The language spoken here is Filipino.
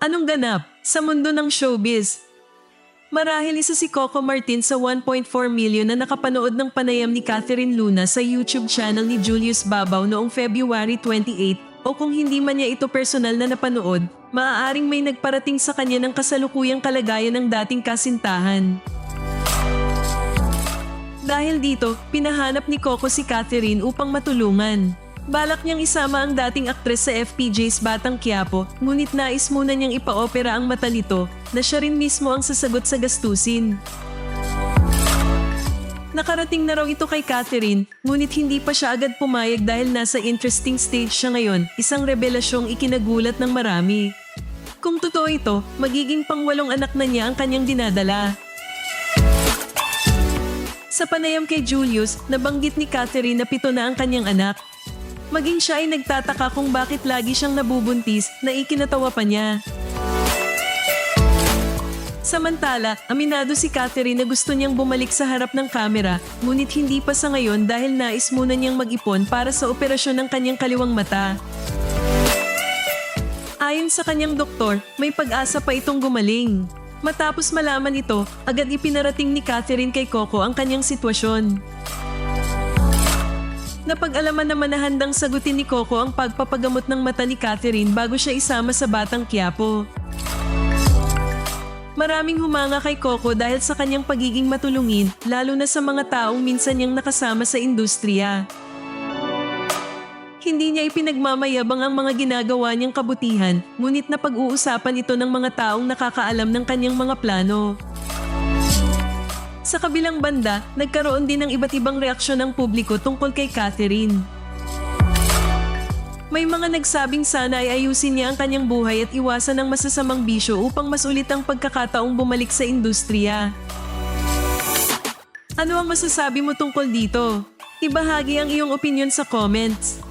Anong ganap sa mundo ng showbiz? Marahil isa si Coco Martin sa 1.4 million na nakapanood ng panayam ni Catherine Luna sa YouTube channel ni Julius Babaw noong February 28 o kung hindi man niya ito personal na napanood, maaaring may nagparating sa kanya ng kasalukuyang kalagayan ng dating kasintahan. Dahil dito, pinahanap ni Coco si Catherine upang matulungan. Balak niyang isama ang dating aktres sa FPJ's Batang Quiapo, ngunit nais muna niyang ipaopera ang mata nito na siya rin mismo ang sasagot sa gastusin. Nakarating na raw ito kay Catherine, ngunit hindi pa siya agad pumayag dahil nasa interesting stage siya ngayon, isang revelasyong ikinagulat ng marami. Kung totoo ito, magiging pangwalong anak na niya ang kanyang dinadala. Sa panayam kay Julius, nabanggit ni Catherine na pito na ang kanyang anak. Maging siya ay nagtataka kung bakit lagi siyang nabubuntis na ikinatawa pa niya. Samantala, aminado si Catherine na gusto niyang bumalik sa harap ng kamera, ngunit hindi pa sa ngayon dahil nais muna niyang mag-ipon para sa operasyon ng kanyang kaliwang mata. Ayon sa kanyang doktor, may pag-asa pa itong gumaling. Matapos malaman ito, agad ipinarating ni Catherine kay Coco ang kanyang sitwasyon. Napag-alaman naman na handang sagutin ni Coco ang pagpapagamot ng mata ni Catherine bago siya isama sa Batang Quiapo. Maraming humanga kay Coco dahil sa kanyang pagiging matulungin, lalo na sa mga taong minsan niyang nakasama sa industriya. Hindi niya ipinagmamayabang ang mga ginagawa niyang kabutihan, ngunit napag-uusapan ito ng mga taong nakakaalam ng kanyang mga plano. Sa kabilang banda, nagkaroon din ng iba't ibang reaksyon ng publiko tungkol kay Catherine. May mga nagsabing sana ay ayusin niya ang kanyang buhay at iwasan ang masasamang bisyo upang mas ulit ang pagkakataong bumalik sa industriya. Ano ang masasabi mo tungkol dito? Ibahagi ang iyong opinion sa comments.